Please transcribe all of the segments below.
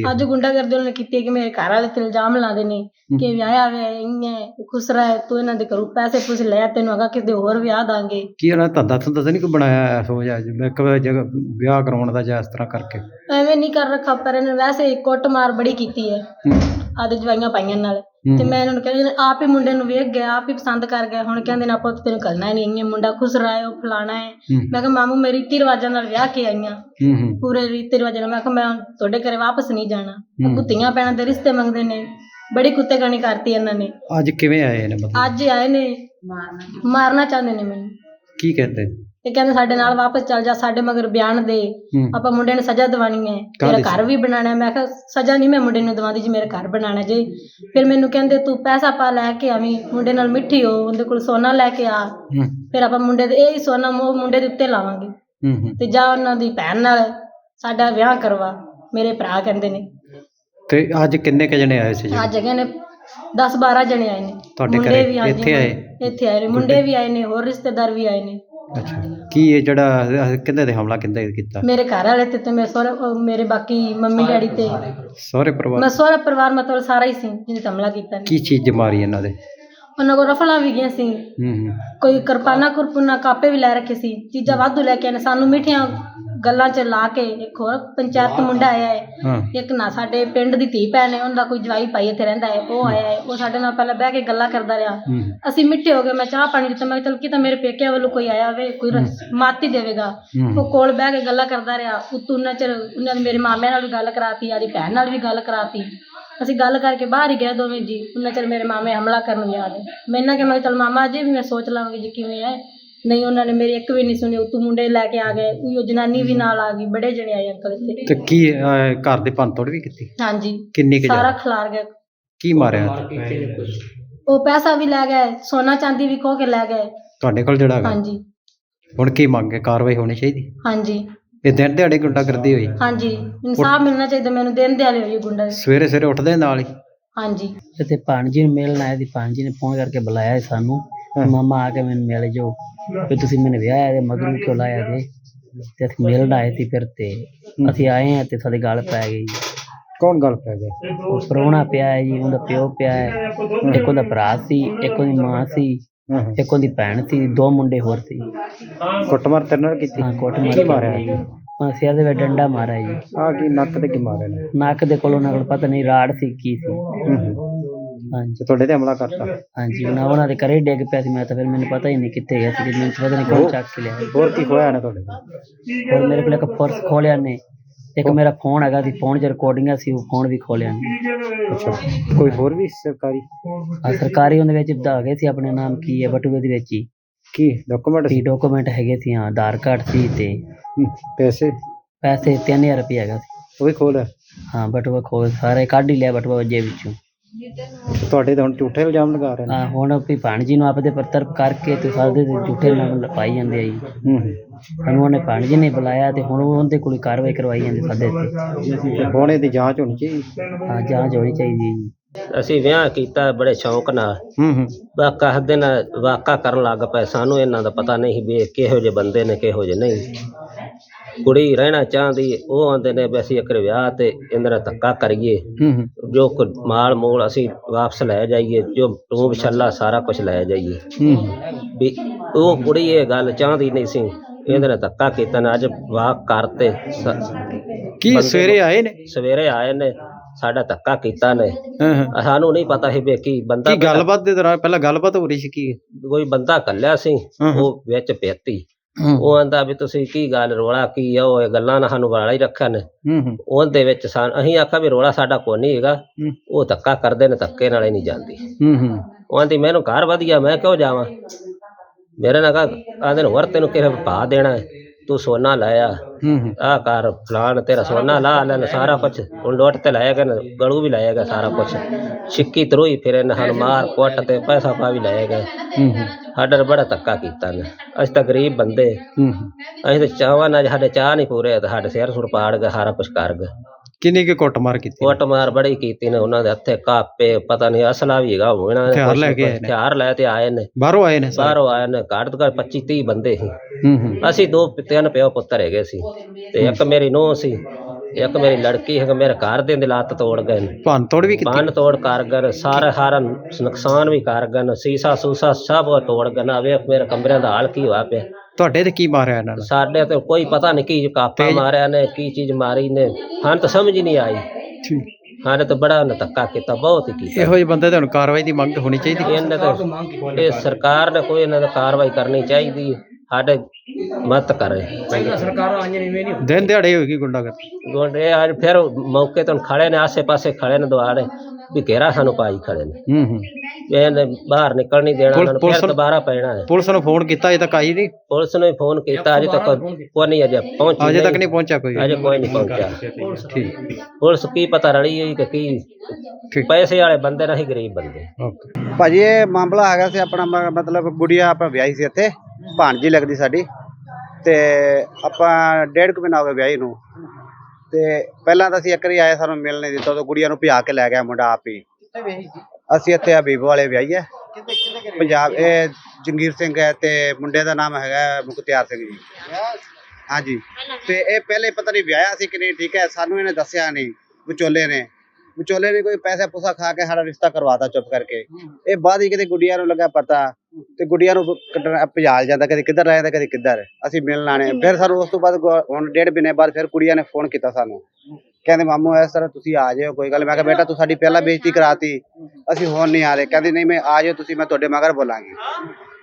ਕੀਤੀ ਅੱਜ ਗੁੰਡਾਗਰਦੀ ਉਹਨਾਂ ਨੇ ਕੀਤੀ ਹੈ ਕਿ ਮੇਰੇ ਘਰ ਵਾਲੇ ਤੇ ਇਲਜ਼ਾਮ ਲਾਉਂਦੇ ਨੇ ਕਿ ਵਿਆਹਿਆ ਵੇ ਇੰਨੇ ਖੁਸਰਾ ਹੈ ਤੂੰ ਇਹਨਾਂ ਦੇ ਘਰੋਂ ਪੈਸੇ ਪੂਸੇ ਲੈ ਤੈਨੂੰ ਅਗਾ ਕਿਤੇ ਹੋਰ ਵਿਆਹ ਦਾਂਗੇ। ਕੀ ਉਹਨਾਂ ਧੰਦਾ ਧੰਦਾ ਤਾਂ ਨਹੀਂ ਕੋਈ ਬਣਾਇਆ ਅੱਜ ਮੈਂ ਇੱਕ ਜਗ੍ਹਾ ਵਿਆਹ ਕਰਾਉਣ ਦਾ ਜਾਂ ਇਸ ਤਰ੍ਹਾਂ ਕਰਕੇ। ਐਵੇਂ ਨਹੀਂ ਕਰ ਰੱਖਾ ਪਰ ਇਹਨੇ ਵੈਸੇ ਕੁੱਟ ਮਾਰ ਬੜੀ ਕੀਤੀ ਹੈ। ਹੂੰ। ਆਦੇ ਜਵਾਈਆਂ ਪਾਈਆਂ ਨਾਲ। ਤੇ ਮੈਂ ਇਹਨਾਂ ਨੂੰ ਕਹਿੰਦੀ ਆਪ ਹੀ ਮੁੰਡੇ ਨੂੰ ਵੇਖ ਗਿਆ ਆਪ ਹੀ ਪਸੰਦ ਕਰ ਗਿਆ ਹੁਣ ਕਹਿੰਦੇ ਨਾ ਪੁੱਤ ਤੈਨੂੰ ਕਰਨਾ ਹੀ ਨਹੀਂ ਇਹ ਮੁੰਡਾ ਖੁਸਰਾ ਹੈ ਉਹ ਫਲਾਣਾ ਹੈ। ਮੈਂ ਕਿਹਾ ਮਾਮੂ ਮੇਰੀ ਰੀਤੀ ਰਿਵਾਜਾਂ ਨਾਲ ਵਿਆਹ ਕੇ ਆਈਆਂ ਹੂੰ ਹੂੰ ਪੂਰੇ ਰੀਤੀ ਰਿਵਾਜਾਂ ਨਾਲ। ਮੈਂ ਕਿਹਾ ਮੈਂ ਤੁਹਾਡੇ ਘਰੇ ਵਾਪਸ ਨਹੀਂ ਜਾਣਾ। ਕੁੱਤੀਆਂ ਪੈਣਾ ਦੇ ਰਿਸ਼ਤੇ ਮੰਗਦੇ ਨੇ। ਬੜੀ ਕੁੱਤੇਗਾਨੀ ਕਰਤੀ ਇਹਨਾਂ ਨੇ। ਅੱਜ ਕਿਵੇਂ ਆਏ ਨੇ ਮਤਲਬ? ਅੱਜ ਆਏ ਨੇ। ਮਾਰਨਾ। ਚਾਹੁੰਦੇ ਨੇ ਮੈਨੂੰ। ਕੀ ਕਹਿੰਦੇ ਤੇ ਕਹਿੰਦੇ ਸਾਡੇ ਨਾਲ ਵਾਪਸ ਚੱਲ ਜਾ ਸਾਡੇ ਮਗਰ ਬਿਆਨ ਦੇ। ਹੂੰ। ਆਪਾਂ ਮੁੰਡੇ ਨੂੰ ਸਜ਼ਾ ਦਿਵਾਣੀ ਹੈ। ਕਾਹਦੀ ਘਰ ਵੀ ਬਣਾਣਾ ਮੈਂ ਕਿਹਾ ਸਜ਼ਾ ਨਹੀਂ ਮੈਂ ਮੁੰਡੇ ਨੂੰ ਦਵਾਉਂਦੀ ਜੀ ਮੇਰਾ ਘਰ ਬਣਾਣਾ ਜੇ। ਫਿਰ ਮੈਨੂੰ ਕਹਿੰਦੇ ਤੂੰ ਪੈਸਾ ਪਾ ਲੈ ਕੇ ਆਵੀਂ ਮੁੰਡੇ ਨਾਲ ਮਿੱਠੀ ਹੋ ਉਹਦੇ ਕੋਲ ਸੋਨਾ ਲੈ ਕੇ ਆ। ਹੂੰ। ਫਿਰ ਆਪਾਂ ਮੁੰਡੇ ਦੇ ਇਹ ਹੀ ਸੋਨਾ ਮੋ ਮੁੰਡੇ ਦੇ ਉੱਤੇ ਲਾਵਾਂਗੇ। ਹੂੰ ਹੂੰ। ਤੇ ਜਾ ਉਹਨਾਂ ਦੀ ਭੈਣ ਨਾਲ ਸਾਡਾ ਵਿਆਹ ਕਰਵਾ। ਮੇਰੇ ਭਰਾ ਕਹਿੰਦੇ ਨੇ। ਤੇ ਅੱਜ ਕਿੰਨੇ ਕ ਜਣੇ ਆਏ ਸੀ ਜੀ? ਅੱਜ ਹੈਗੇ ਨੇ 10 12 ਜਣੇ ਆਏ ਨੇ। ਤੁਹਾਡੇ ਘਰੇ? ਹਾਂਜੀ, ਇੱਥੇ ਆਏ? ਇੱਥੇ ਆਏ ਨੇ। ਮੁੰਡੇ ਵੀ ਆਏ ਨੇ ਹੋਰ ਰਿਸ਼ਤੇਦਾਰ ਵੀ ਆਏ ਨੇ। ਅੱਛਾ। ਕੀ ਇਹ ਜਿਹੜਾ ਕਿੰਦੇ ਤੇ ਹਮਲਾ ਕਿੰਦੇ ਕੀਤਾ? ਮੇਰੇ ਘਰ ਵਾਲੇ ਤੇ ਤੇ ਮੇਰੇ ਸਹੁਰੇ ਅਹ ਮੇਰੇ ਬਾਕੀ ਮੰਮੀ ਡੈਡੀ ਤੇ। ਸਹੁਰੇ ਪਰਿਵਾਰ। ਮੈਂ ਸਹੁਰਾ ਪਰਿਵਾਰ ਮਤਲਬ ਸਾਰਾ ਹੀ ਸੀ ਜਿਹਨੇ ਹਮਲਾ ਕੀਤਾ ਕੀ ਚੀਜ਼ ਮਾਰੀ ਇਹਨਾਂ ਦੇ? ਉਹਨਾਂ ਕੋਲ ਰਫਲਾਂ ਵੀ ਗਈਆਂ ਸੀ। ਹੂੰ ਹੂੰ। ਕੋਈ ਕਿਰਪਾਨਾ ਕੁਰਪੁਨਾ ਕਾਪੇ ਵੀ ਲੈ ਰੱਖੇ ਸੀ। ਚੀਜ਼ਾਂ ਵਾਧੂ ਲੈ ਕੇ ਆਏ ਨੇ ਸਾਨੂੰ ਮਿੱਠੀਆਂ ਗੱਲਾਂ 'ਚ ਲਾ ਕੇ ਇੱਕ ਹੋਰ ਪੰਚਾਇਤ ਮੁੰਡਾ ਆਇਆ ਹੈ। ਹਾਂ। ਇੱਕ ਨਾ ਸਾਡੇ ਪਿੰਡ ਦੀ ਧੀ ਭੈਣ ਹੈ ਉਹਦਾ ਕੋਈ ਜਵਾਈ ਭਾਈ ਇੱਥੇ ਰਹਿੰਦਾ ਹੈ ਉਹ ਆਇਆ ਹੈ। ਉਹ ਸਾਡੇ ਨਾਲ ਪਹਿਲਾਂ ਬਹਿ ਕੇ ਗੱਲਾਂ ਕਰਦਾ ਰਿਹਾ। ਹੂੰ। ਅਸੀਂ ਮਿੱਠੇ ਹੋ ਗਏ ਮੈਂ ਚਾਹ ਪਾਣੀ ਦਿੱਤਾ ਮੈਂ ਕਿਹਾ ਚਲ ਕੀ ਤਾਂ ਮੇਰੇ ਪੇਕਿਆਂ ਵੱਲੋਂ ਕੋਈ ਆਇਆ ਹੋਵੇ ਕੋਈ ਰਸ- ਮਾਤੀ ਦੇਵੇਗਾ। ਹੂੰ। ਉਹ ਕੋਲ ਬਹਿ ਕੇ ਗੱਲਾਂ ਕਰਦਾ ਰਿਹਾ। ਉਤੋਂ ਉਹਨਾਂ ਚਿਰ ਉਹਨਾਂ ਨੇ ਮੇਰੇ ਮਾਮੇ ਨਾਲ ਵੀ ਗੱਲ ਕਰਾਤੀ ਆਦੀ ਭੈਣ ਨਾਲ ਵੀ ਗੱਲ ਕਰਾਤੀ। ਅਸੀਂ ਗੱਲ ਕਰਕੇ ਬਾਹਰ ਹੀ ਗਏ ਦੋਵੇਂ ਜੀ। ਉਹਨਾਂ ਚਿਰ ਮੇਰੇ ਮਾਮੇ ਹਮਲਾ ਕਰਨ ਗਿਆ ਤੇ ਮੈਂ ਇਹਨਾਂ ਕਿ ਮੈਂ ਚਲ ਮਾਮਾ ਜੀ ਵੀ ਮੈਂ ਸੋਚ ਲਵਾਂਗੀ ਜੀ ਕਿਵੇਂ ਹੈ। ਨਹੀਂ ਉਹਨਾਂ ਨੇ ਮੇਰੀ ਇੱਕ ਵੀ ਨਹੀਂ ਸੁਣੀ ਉਤੋਂ ਮੁੰਡੇ ਲੈ ਕੇ ਆ ਗਏ ਉਹ ਜਨਾਨੀ ਵੀ ਨਾਲ ਆ ਗਈ ਬੜੇ ਜਣੇ ਆਏ ਅੰਕਲ ਇੱਥੇ। ਤੇ ਕੀ ਅਹ, ਘਰ ਦੇ ਭੰਨ ਤੋੜ ਵੀ ਕੀਤੀ? ਹਾਂਜੀ। ਕਿੰਨੀ ਕੁ ਸਾਰਾ ਜ਼ਿਆਦਾ? ਖਿਲਾਰ ਗਿਆ। ਕੀ ਮਾਰਿਆ? ਉਹ ਪੈਸਾ ਵੀ ਲੈ ਗਏ ਸੋਨਾ ਚਾਂਦੀ ਵੀ ਖੋ ਕੇ ਲੈ ਗਏ। ਤੁਹਾਡੇ ਕੋਲ ਜਿਹੜਾ ਹੈਗਾ? ਹਾਂਜੀ। ਹੁਣ ਕੀ ਮੰਗੇ ਕਾਰਵਾਈ ਹੋਣੀ ਚਾਹੀਦੀ? ਹਾਂਜੀ। ਇਹ ਦਿਨ ਦਿਹਾੜੇ ਗੁੰਡਾਗਰਦੀ ਹੋਈ? ਹਾਂਜੀ। ਇਨਸਾਫ ਮਿਲਣਾ ਚਾਹੀਦਾ ਮੈਨੂੰ ਦਿਨ ਦਿਹਾੜੇ ਹੋਈ ਗੁੰਡਾ। ਦੀ। ਸਵੇਰੇ ਸਵੇਰੇ ਉੱਠਦੇ ਨਾਲ ਹੀ? ਹਾਂਜੀ। ਤੇ ਭਾਣਜੀ ਨੂੰ ਮਿਲਣ ਆਇਆ ਸੀ ਭਾਣਜੀ ਨੇ ਫੋਨ ਕਰਕੇ ਬੁਲਾਇਆ ਸੀ ਸਾਨੂੰ। ਮਾਮਾ ਆ ਕੇ ਮੈਨੂੰ ਮਿਲ ਜਾਓ। ਵੀ ਤੁਸੀਂ ਮੈਨੂੰ ਵਿਆਹਿਆ ਤੇ ਮਗਰੋਂ ਕਿਉਂ ਲਾਇਆ ਜੇ? ਤੇ ਅਸੀਂ ਮਿਲਣ ਆਏ ਸੀ ਫਿਰ ਤੇ ਅਸੀਂ ਆਏ ਆ ਤੇ ਸਾਡੇ ਗੱਲ ਪੈ ਗਈ ਕੌਣ ਗੱਲ ਪੈ ਗਿਆ ਉਹ ਪ੍ਰਾਹੁਣਾ ਪਿਆ ਹੈ ਜੀ ਉਹਦਾ ਪਿਓ ਪਿਆ ਹੈ। ਇੱਕ ਉਹਦਾ ਭਰਾ ਸੀ ਇੱਕ ਉਹਦੀ ਮਾਂ ਸੀ। ਇੱਕ ਉਹਦੀ ਭੈਣ ਸੀ ਦੋ ਮੁੰਡੇ ਹੋਰ ਸੀ। ਕੁੱਟਮਾਰ ਤੇਰੇ ਨਾਲ ਕੀਤੀ? ਹਾਂ ਕੋਟ ਕੀ ਮਾਰਿਆ? ਜੀ। ਹਾਂ ਸਿਰ ਦੇ ਵਿੱਚ ਡੰਡਾ ਮਾਰਿਆ ਜੀ। ਆ ਕੀ ਨੱਕ ਤੇ ਕੀ ਮਾਰਿਆ ਨੱਕ ਦੇ ਕੋਲ ਕੋਲ ਪਤਾ ਨਹੀਂ ਰਾੜ ਸੀ ਕੀ ਸੀ। ਹਾਂਜੀ। ਤੇ ਤੁਹਾਡੇ ਤੇ ਹਮਲਾ ਕਰਤਾ। ਹਾਂਜੀ ਉਹਨਾਂ ਉਹਨਾਂ ਦੇ ਘਰੇ ਡਿੱਗ ਪਿਆ ਸੀ ਮੈਂ ਤਾਂ ਫਿਰ ਮੈਨੂੰ ਪਤਾ ਹੀ ਨਹੀਂ ਕਿੱਥੇ ਗਿਆ ਸੀ ਕਿ ਮੈਨੂੰ ਪਤਾ ਨਹੀਂ ਕੌਣ ਚੱਕ ਕੇ ਲਿਆ ਹੋਰ ਕੀ ਖੋਇਆ ਨੇ ਤੁਹਾਡੇ ਔਰ ਮੇਰੇ ਕੋਲ ਇੱਕ ਪਰਸ ਖੋਲਿਆ ਨੇ ਇੱਕ ਮੇਰਾ ਫੋਨ ਹੈਗਾ ਸੀ ਫੋਨ 'ਚ ਰਿਕਾਰਡਿੰਗਾਂ ਸੀ ਉਹ ਫੋਨ ਵੀ ਖੋਲਿਆ ਨੇ ਅੱਛਾ। ਕੋਈ ਹੋਰ ਵੀ ਸਰਕਾਰੀ? ਆ ਸਰਕਾਰੀ ਉਹਦੇ ਵਿੱਚ ਦਾ ਗਏ ਸੀ ਆਪਣੇ ਨਾਮ ਕੀ ਹੈ ਬਟੂਏ ਦੇ ਵਿੱਚ ਹੀ। ਕੀ ਡਾਕੂਮੈਂਟ ਤੀ ਡਾਕੂਮੈਂਟ ਹੈਗੇ ਸੀ ਹਾਂ ਆਧਾਰ ਕਾਰਡ ਸੀ ਤੇ ਪੈਸੇ? ਪੈਸੇ 3000 ਰੁਪਏ ਹੈਗਾ ਸੀ। ਉਹ ਵੀ ਖੋਲ ਹਾਂ ਬਟੂਆ ਖੋਲ ਸਾਰੇ ਕੱਢ ਹੀ ਲਿਆ ਬਟੂਆ ਜੇ ਵਿੱਚੋਂ। ਤੁਹਾਡੇ ਤੇ ਹੁਣ ਝੂਠੇ ਇਲਜ਼ਾਮ ਲਗਾ ਰਹੇ ਨੇ। ਹਾਂ ਹੁਣ ਵੀ ਭਾਣਜੀ ਨੂੰ ਆਪਦੇ ਪੱਤਰ ਕਰਕੇ ਤੇ ਸਾਡੇ ਤੇ ਝੂਠੇ ਨਾਮ ਪਾਈ ਜਾਂਦੇ ਆ ਜੀ। ਹੂੰ। ਹੂੰ। ਸਾਨੂੰ ਉਹਨੇ ਭਾਣਜੀ ਨੇ ਬੁਲਾਇਆ ਤੇ ਹੁਣ ਉਹਦੇ ਕੋਲ ਕਾਰਵਾਈ ਕਰਵਾਈ ਜਾਂਦੀ ਸਾਡੇ ਤੇ। ਤੇ ਹੁਣ ਇਹਦੀ ਜਾਂਚ ਹੋਣੀ ਚਾਹੀਦੀ। ਹਾਂ ਜਾਂਚ ਹੋਣੀ ਚਾਹੀਦੀ ਹੈ ਜੀ। ਅਸੀਂ ਵਿਆਹ ਕੀਤਾ ਬੜੇ ਸ਼ੌਂਕ ਨਾਲ। ਹੂੰ ਹੂੰ। ਵਾਕਾ ਹੱਦੇ ਨਾਲ ਵਾਕਾ ਕਰਨ ਲੱਗ ਪਏ। ਸਾਨੂੰ ਇਹਨਾਂ ਦਾ ਪਤਾ ਨਹੀਂ ਵੀ ਇਹ ਕਿਹੋ ਜਿਹੇ ਬੰਦੇ ਨੇ ਕਿਹੋ ਜਿਹੇ ਨਹੀਂ। ਕੁੜੀ ਰਹਿਣਾ ਚਾਹੁੰਦੀ ਉਹ ਆਂਦੇ ਨੇ ਵੀ ਅਸੀਂ ਇੱਕ ਵਿਆਹ ਤੇ ਇਹਨਾਂ ਦਾ ਧੱਕਾ ਕਰੀਏ। ਹੂੰ ਹੂੰ। ਜੋ ਕੁ ਮਾਲ ਮੂਲ ਅਸੀਂ ਵਾਪਸ ਲੈ ਜਾਈਏ ਜੋ ਟੂਬ ਛੱਲਾ ਸਾਰਾ ਕੁਝ ਲੈ ਜਾਈਏ। ਹੂੰ। ਵੀ ਉਹ ਕੁੜੀ ਇਹ ਗੱਲ ਚਾਹੁੰਦੀ ਨਹੀਂ ਸੀ ਇਹਦੇ ਨਾਲ ਧੱਕਾ ਕੀਤਾ ਨੇ ਅੱਜ ਵਾਕ ਕਰਤੇ ਸ- ਕੀ ਸਵੇਰੇ ਆਏ ਨੇ? ਸਵੇਰੇ ਆਏ ਨੇ ਸਾਡਾ ਧੱਕਾ ਕੀਤਾ ਨੇ। ਹਾਂ ਹਾਂ। ਸਾਨੂੰ ਨਹੀਂ ਪਤਾ ਸੀ ਵੀ ਕੀ ਬੰਦਾ ਕੀ ਗੱਲਬਾਤ ਦੇ ਦੌਰਾਨ ਪਹਿਲਾਂ ਗੱਲਬਾਤ ਹੋ ਰਹੀ ਸੀ ਕੀ? ਕੋਈ ਬੰਦਾ ਕੱਲਿਆ ਸੀ ਹਾਂ, ਹਾਂ। ਉਹ ਵਿੱਚ ਪੇਤੀ ਹੂੰ ਉਹ ਆਂਦਾ ਵੀ ਤੁਸੀਂ ਕੀ ਗੱਲ ਰੋਲਾ ਕੀ ਆ ਉਹ ਇਹ ਗੱਲਾਂ ਨਾਲ ਸਾਨੂੰ ਵਾਲਾ ਹੀ ਰੱਖਿਆ ਨੇ ਹੂੰ। ਉਹਦੇ ਵਿੱਚ ਸਾਨ ਅਸੀਂ ਆਖਿਆ ਵੀ ਰੋਲਾ ਸਾਡਾ ਕੋਈ ਨਹੀਂ ਹੈਗਾ। ਹੂੰ। ਉਹ ਧੱਕਾ ਕਰਦੇ ਨੇ ਧੱਕੇ ਨਾਲ ਹੀ ਨਹੀਂ ਜਾਂਦੀ। ਹੂੰ ਹੂੰ। ਉਹ ਆਂਦੀ ਮੈਨੂੰ ਘਰ ਵਧੀਆ ਮੈਂ ਕਿਉਂ ਜਾਵਾਂ? ਮੇਰੇ ਨਾਲ ਕਹਾ ਆਂਦੇ ਨੂੰ ਵਰ ਤੈਨੂੰ ਕਿਹੇ ਭਾ ਦੇਣਾ ਹੈ? ਤੂੰ ਸੋਨਾ ਲਾਇਆ। ਹੂੰ ਹੂੰ। ਆ ਕਰ ਫਲਾਣ ਤੇਰਾ ਸੋਨਾ ਲਾ ਲੈ ਸਾਰਾ ਕੁਝ ਹੁਣ ਲੋਟ ਤੇ ਲਾਏਗਾ ਨਾ ਗਲੂ ਵੀ ਲਾਏਗਾ ਸਾਰਾ ਕੁਝ ਸਿੱਕੀ ਤਰੋਈ ਫਿਰ ਇਹਨਾਂ ਹਨ ਮਾਰ ਕੁੱਟ ਤੇ ਪੈਸਾ ਪਾ ਵੀ ਲਾਏਗਾ ਹੂੰ ਹੂੰ। ਸਾਡਾ ਬੜਾ ਧੱਕਾ ਕੀਤਾ ਨੇ ਅਸੀਂ ਤਾਂ ਗਰੀਬ ਬੰਦੇ। ਹੂੰ ਹੂੰ। ਅਸੀਂ ਤਾਂ ਚਾਹਵਾਂ ਨਾਲ ਸਾਡੇ ਚਾਹ ਨਹੀਂ ਪੂਰੇ ਤੇ ਸਾਡੇ ਸਿਰ ਸੁਰ ਪਾੜ ਗਏ ਸਾਰਾ ਕੁਝ ਕਰ ਗਏ। ਕਿੰਨੀ ਕੁ ਕੁੱਟਮਾਰ ਕੀਤੀ? ਕੁੱਟ ਮਾਰ ਬੜੀ ਕੀਤੀ ਨੇ ਉਹਨਾਂ ਦੇ ਹੱਥੇ ਕਾਪੇ ਪਤਾ ਨਹੀਂ ਅਸਲਾ ਵੀ ਹੈਗਾ ਹੋਣਾ ਹਥਿਆਰ ਲੈ ਕੇ ਆਏ ਨੇ। ਹਥਿਆਰ ਲੈ ਤੇ ਆਏ ਨੇ। ਬਾਹਰੋਂ ਆਏ ਨੇ ਸਾਰੇ? ਬਾਹਰੋਂ ਆਏ ਨੇ ਘੱਟ ਤੋਂ ਘੱਟ 25 30 ਬੰਦੇ ਸੀ। ਹੂੰ ਹੂੰ। ਅਸੀਂ ਦੋ ਤਿੰਨ ਪਿਓ ਪੁੱਤਰ ਹੈਗੇ ਸੀ ਤੇ ਇੱਕ ਮੇਰੀ ਨੂੰਹ ਸੀ ਇੱਕ ਮੇਰੀ ਲੜਕੀ ਹੈ ਮੇਰੇ ਘਰ ਦੇ ਦੀ ਲੱਤ ਤੋੜ ਗਏ ਨੇ। ਭੰਨ ਤੋੜ ਵੀ ਕੀਤੀ? ਬੰਨ ਤੋੜ ਕਰ ਗਏ ਸਾਰਾ ਹਾਰਾ ਨੁਕਸਾਨ ਵੀ ਕਰ ਗਏ ਨੇ ਸੀਸਾ ਸੂਸਾ ਸਭ ਉਹ ਤੋੜ ਗਏ ਨਾ। ਵੇਖ ਮੇਰੇ ਕਮਰਿਆਂ ਦਾ ਹਾਲ ਕੀ ਹੋਇਆ ਪਿਆ। ਤੁਹਾਡੇ ਤੇ ਕੀ ਮਾਰਿਆ ਇਹਨਾਂ ਨੇ? ਸਾਡੇ ਤੇ ਕੋਈ ਪਤਾ ਨਹੀਂ ਕੀ ਕਾਪਾ ਮਾਰਿਆ ਨੇ ਕੀ ਚੀਜ਼ ਮਾਰੀ ਨੇ। ਹਾਂ ਤਾਂ ਸਮਝ ਹੀ ਨਹੀਂ ਆਈ। ਠੀਕ। ਹਾਂ ਤਾਂ ਬੜਾ ਉਹਨੇ ਧੱਕਾ ਕੀਤਾ ਬਹੁਤ ਹੀ ਕੀਤਾ। ਇਹੋ ਜਿਹੇ ਬੰਦੇ ਤੇ ਹੁਣ ਕਾਰਵਾਈ ਦੀ ਮੰਗ ਹੋਣੀ ਚਾਹੀਦੀ। ਇਹਨਾਂ ਤੇ ਇਹ ਸਰਕਾਰ ਨੇ ਕੋਈ ਇਹਨਾਂ ਦਾ ਕਾਰਵਾਈ ਕਰਨੀ ਚਾਹੀਦੀ ਹੈ। ਸਾਡੇ ਮਤ ਕਰੇ। ਦਿਨ ਦਿਹਾੜੇ ਹੋਏਗੀ ਗੁੰਡਾਗਰਦੀ। ਗੋਂਡੇ ਅੱਜ ਫਿਰ ਮੌਕੇ ਤੋਂ ਖੜੇ ਨੇ ਆਸੇ ਪਾਸੇ ਖੜੇ ਨੇ ਦੁਆਰੇ ਵੀ ਘੇਰਾ ਸਾਨੂੰ ਪਾਈ ਖੜੇ ਨੇ। ਹੂੰ ਹੂੰ। ਇਹਨੇ ਬਾਹਰ ਨਿਕਲ ਨਹੀਂ ਦੇਣਾ ਪੁਲਿਸ- ਉਹਨਾਂ ਨੂੰ ਫਿਰ ਦੁਬਾਰਾ ਪੈਣਾ ਹੈ। ਪੁਲਿਸ ਨੂੰ ਫੋਨ ਕੀਤਾ ਅਜੇ ਤੱਕ ਆਈ ਨਹੀਂ? ਪੁਲਿਸ ਨੇ ਫੋਨ ਕੀਤਾ ਅਜੇ ਤੱਕ ਕੋਈ ਨਹੀਂ ਅਜੇ ਪਹੁੰਚੀ ਅਜੇ ਤੱਕ ਨਹੀਂ ਪਹੁੰਚਿਆ ਕੋਈ। ਅਜੇ ਕੋਈ ਨਹੀਂ ਪਹੁੰਚਿਆ। ਠੀਕ। ਪੁਲਿਸ ਕੀ ਪਤਾ ਰਲੀ ਹੋਈ ਕਿ ਕੀ ਪੈਸੇ ਵਾਲੇ ਬੰਦੇ ਨਹੀਂ ਗਰੀਬ ਬੰਦੇ। ਓਕੇ। ਭਾਜੀ ਇਹ ਮਾਮਲਾ ਹੈਗਾ ਸੀ ਆਪਣਾ ਮਤਲਬ ਗੁੜੀਆ ਆਪਾਂ ਵਿਆਹੀ ਸੀ ਇੱਥੇ। ਭਾਣਜੀ ਲੱਗਦੀ ਸਾਡੀ। ਤੇ ਆਪਾਂ ਡੇਢ ਕੁ ਮਹੀਨਾ ਹੋ ਗਿਆ ਵਿਆਹੀ ਨੂੰ। ਤੇ ਪਹਿਲਾਂ ਤਾਂ ਅਸੀਂ ਇੱਕ ਵਾਰੀ ਆਏ ਸਾਨੂੰ ਮਿਲ ਨਹੀਂ ਦਿੱਤਾ ਤਾਂ ਗੁੜੀਆ ਨੂੰ ਭਜਾ ਕੇ ਲੈ ਗਿਆ ਮੁੰਡਾ ਆਪ ਹੀ। ਅਸੀਂ ਇੱਥੇ ਹਬੀਬ ਵਾਲੇ ਵਿਆਹੀ ਹੈ। ਪੰਜਾਬ ਇਹ ਜੰਗੀਰ ਸਿੰਘ ਹੈ ਤੇ ਮੁੰਡੇ ਦਾ ਨਾਮ ਹੈਗਾ ਮੁਖਤਿਆਰ ਸਿੰਘ ਜੀ। ਹਾਂਜੀ। ਤੇ ਇਹ ਪਹਿਲੇ ਪਤਾ ਨਹੀਂ ਵਿਆਹਿਆ ਸੀ ਕਿ ਨਹੀਂ ਠੀਕ ਹੈ ਸਾਨੂੰ ਇਹਨੇ ਦੱਸਿਆ ਨਹੀਂ ਵਿਚੋਲੇ ਨੇ। ਵਿਚੋਲੇ ਨੇ ਕੋਈ ਪੈਸਾ ਪੂਸਾ ਖਾ ਕੇ ਸਾਡਾ ਰਿਸ਼ਤਾ ਕਰਵਾਤਾ ਚੁੱਪ ਕਰਕੇ। ਇਹ ਬਾਅਦ ਹੀ ਕਿਤੇ ਗੁੱਡੀਆਂ ਨੂੰ ਲੱਗਾ ਪਤਾ ਤੇ ਗੁੱਡੀਆਂ ਨੂੰ ਭਜਾਲ ਜਾਂਦਾ ਕਦੇ ਕਿੱਧਰ ਰਹਿ ਜਾਂਦਾ ਕਦੇ ਕਿੱਧਰ। ਅਸੀਂ ਮਿਲਣ ਆਣੇ ਫਿਰ ਸਾਨੂੰ ਉਸ ਤੋਂ ਬਾਅਦ ਹੁਣ ਡੇਢ ਮਹੀਨੇ ਬਾਅਦ ਫਿਰ ਕੁੜੀਆਂ ਨੇ ਫੋਨ ਕੀਤਾ ਸਾਨੂੰ। ਕਹਿੰਦੇ ਮਾਮੂ ਇਸ ਤਰ੍ਹਾਂ ਤੁਸੀਂ ਆ ਜਾਓ ਕੋਈ ਗੱਲ ਮੈਂ ਕਿਹਾ ਬੇਟਾ ਤੂੰ ਸਾਡੀ ਪਹਿਲਾਂ ਬੇਇੱਜ਼ਤੀ ਕਰਾਤੀ। ਅਸੀਂ ਹੁਣ ਨਹੀਂ ਆ ਰਹੇ। ਕਹਿੰਦੀ ਨਹੀਂ ਮੈਂ ਆ ਜਾਓ ਤੁਸੀਂ ਮੈਂ ਤੁਹਾਡੇ ਮਗਰ ਬੋਲਾਂਗੀ।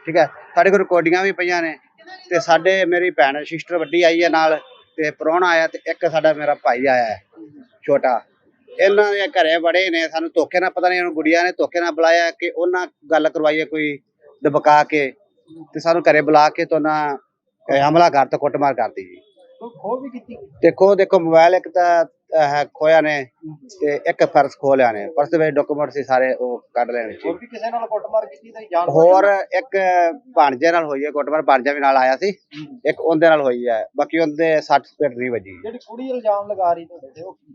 ਠੀਕ ਹੈ? ਸਾਡੇ ਕੋਲ ਰਿਕਾਰਡਿੰਗਾਂ ਵੀ ਪਈਆਂ ਨੇ ਤੇ ਸਾਡੇ ਮੇਰੀ ਭੈਣ ਸਿਸਟਰ ਵੱਡੀ ਆਈ ਹੈ ਨਾਲ ਤੇ ਪ੍ਰਾਹੁਣਾ ਆਇਆ ਤੇ ਇੱਕ ਸਾਡਾ ਮੇਰਾ ਭਾਈ ਆਇਆ ਹੈ ਛੋਟਾ। ਇਹਨਾਂ ਦੇ ਘਰੇ ਬੜੇ ਨੇ ਸਾਨੂੰ ਧੋਖੇ ਨਾਲ ਪਤਾ ਨਹੀਂ ਉਹਨੂੰ ਗੁੜੀਆਂ ਨੇ ਧੋਖੇ ਨਾਲ ਬੁਲਾਇਆ ਕਿ ਉਹਨਾਂ ਗੱਲ ਕਰਵਾਈ ਹੈ ਕੋਈ ਦਬਕਾ ਕੇ ਤੇ ਸਾਨੂੰ ਘਰੇ ਬੁਲਾ ਕੇ ਤੋਂ ਨਾ ਹਮਲਾ ਕਰ ਤੇ ਕੁੱਟਮਾਰ ਕਰਦੀ ਜੀ। ਖੋ ਵੀ ਕੀਤੀ? ਦੇਖੋ ਦੇਖੋ ਮੋਬਾਈਲ ਇੱਕ ਤਾਂ ਖੋਇਆ ਨੇ ਤੇ ਇੱਕ ਪਰਸ ਖੋ ਲਿਆ ਨੇ। ਪਰਸ ਵਿੱਚ ਡਾਕੂਮੈਂਟ ਸੀ ਸਾਰੇ ਉਹ ਕੱਢ ਲੈਣੇ ਸੀ। ਹੋਰ ਵੀ ਕਿਸੇ ਨਾਲ ਕੁੱਟਮਾਰ ਕੀਤੀ ਤਾਂ ਜਾਣ ਹੋਰ ਇੱਕ ਭਾਣਜੇ ਨਾਲ ਹੋਈ ਹੈ ਕੁੱਟਮਾਰ ਭਾਣਜਾ ਵੀ ਨਾਲ ਆਇਆ ਸੀ। ਇੱਕ ਉਹਦੇ ਨਾਲ ਹੋਈ ਹੈ ਬਾਕੀ ਉਹਦੇ 60 ਸਪੇਟ ਨਹੀਂ ਵੱਜੀ। ਜਿਹੜੀ ਕੁੜੀ ਇਲਜ਼ਾਮ ਲਗਾ ਰਹੀ ਤੁਹਾਡੇ ਤੇ ਉਹ ਕੀ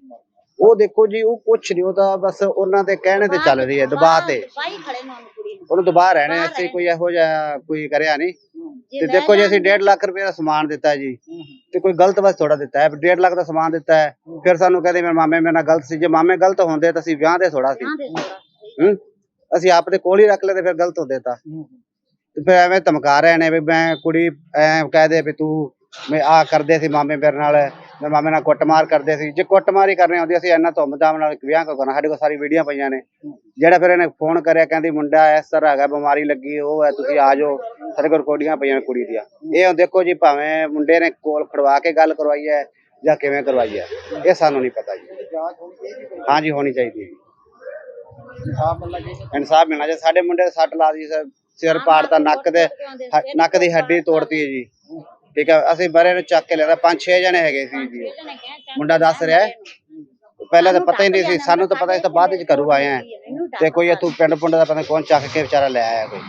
ਉਹ ਦੇਖੋ ਜੀ ਉਹ ਕੁਛ ਨਹੀਂ ਉਹ ਤਾਂ ਬਸ ਉਹਨਾਂ ਦੇ ਕਹਿਣੇ ਤੇ ਚੱਲ ਰਹੀ ਹੈ ਦਬਾਅ ਤੇ। ਉਹਨੂੰ ਦਬਾਅ ਰਹਿਣੇ ਅਸੀਂ ਕੋਈ ਇਹੋ ਜਿਹਾ ਕੋਈ ਕਰਿਆ ਨਹੀਂ। ਤੇ ਦੇਖੋ ਜੀ ਅਸੀਂ 1.5 ਲੱਖ ਰੁਪਏ ਦਾ ਸਮਾਨ ਦਿੱਤਾ ਜੀ। ਤੇ ਕੋਈ ਗਲਤ ਬਸ ਥੋੜਾ ਦਿੱਤਾ ਹੈ 1.5 ਲੱਖ ਦਾ ਸਮਾਨ ਦਿੱਤਾ ਹੈ। ਫਿਰ ਸਾਨੂੰ ਕਹਿੰਦੇ ਮੇਰੇ ਮਾਮੇ ਮੇਰੇ ਨਾਲ ਗਲਤ ਸੀ ਜੇ ਮਾਮੇ ਗਲਤ ਹੁੰਦੇ ਤਾਂ ਅਸੀਂ ਵਿਆਹ ਦੇ ਥੋੜਾ ਸੀ। ਹੂੰ? ਅਸੀਂ ਆਪ ਦੇ ਕੋਲ ਹੀ ਰੱਖ ਲੈਂਦੇ ਫਿਰ ਗਲਤ ਹੁੰਦੇ ਤਾਂ। ਤੇ ਫਿਰ ਐਵੇਂ ਧਮਕਾ ਰਹੇ ਨੇ ਵੀ ਮੈਂ ਕੁੜੀ ਐ ਕਹਦੇ ਵੀ ਤੂੰ ਮੈਂ ਆ ਕਰਦੇ ਸੀ ਮਾਮੇ ਮੇਰੇ ਨਾਲ। ਮੈਂ ਮਾਮੇ ਨਾਲ ਕੁੱਟਮਾਰ ਕਰਦੇ ਸੀ। ਜੇ ਕੁੱਟਮਾਰ ਹੀ ਕਰਨੀ ਹੁੰਦੀ ਅਸੀਂ ਇੰਨਾ ਧੁੰਮਧਾਮ ਨਾਲ ਵਿਆਹ ਕਿਉਂ ਕਰਨਾ ਸਾਡੇ ਕੋਲ ਸਾਰੀ ਵੀਡੀਓ ਪਈਆਂ ਨੇ। ਜਿਹੜਾ ਫਿਰ ਇਹਨੇ ਫੋਨ ਕਰਿਆ ਕਹਿੰਦੀ ਮੁੰਡਾ ਇਸ ਤਰ੍ਹਾਂ ਹੈਗਾ ਬਿਮਾਰੀ ਲੱਗੀ ਉਹ ਹੈ ਤੁਸੀਂ ਆ ਜਾਓ ਸਾਡੇ ਕੋਲ ਪਈਆਂ ਨੇ ਕੁੜੀ ਦੀਆਂ। ਇਹ ਹੁਣ ਦੇਖੋ ਜੀ ਭਾਵੇਂ ਮੁੰਡੇ ਨੇ ਕੋਲ ਖੜਵਾ ਕੇ ਗੱਲ ਕਰਵਾਈ ਹੈ ਜਾਂ ਕਿਵੇਂ ਕਰਵਾਈ ਹੈ ਇਹ ਸਾਨੂੰ ਨਹੀਂ ਪਤਾ ਜੀ। ਹਾਂਜੀ ਹੋਣੀ ਚਾਹੀਦੀ ਹੈ ਇਨਸਾਫ ਮਿਲਣਾ ਚਾਹੀਦਾ। ਸਾਡੇ ਮੁੰਡੇ ਦੇ ਸੱਟ ਲਾ ਦੀ ਸਰ ਸਿਰ ਪਾੜਤਾ ਨੱਕ ਦੇ ਨੱਕ ਦੀ ਹੱਡੀ ਤੋੜਤੀ ਹੈ ਜੀ। ਠੀਕ ਆ, ਅਸੀਂ ਬਰੇ ਨੂੰ ਚੱਕ ਕੇ ਲਿਆਦਾ, ਪੰਜ ਛੇ ਜਣੇ ਹੈਗੇ ਸੀ ਜੀ। ਮੁੰਡਾ ਦੱਸ ਰਿਹਾ ਹੈ। ਪਹਿਲਾਂ ਤਾਂ ਪਤਾ ਹੀ ਨਹੀਂ ਸੀ, ਸਾਨੂੰ ਤਾਂ ਪਤਾ ਸੀ ਤਾਂ ਬਾਅਦ ਵਿੱਚ ਘਰੋਂ ਆਏ ਆ। ਤੇ ਕੋਈ ਇੱਥੋਂ ਪਿੰਡ ਪੁੰਡ ਦਾ ਪਤਾ ਨੀ ਕੌਣ ਚੱਕ ਕੇ ਵਿਚਾਰਾ ਲੈ ਆਇਆ ਕੋਈ।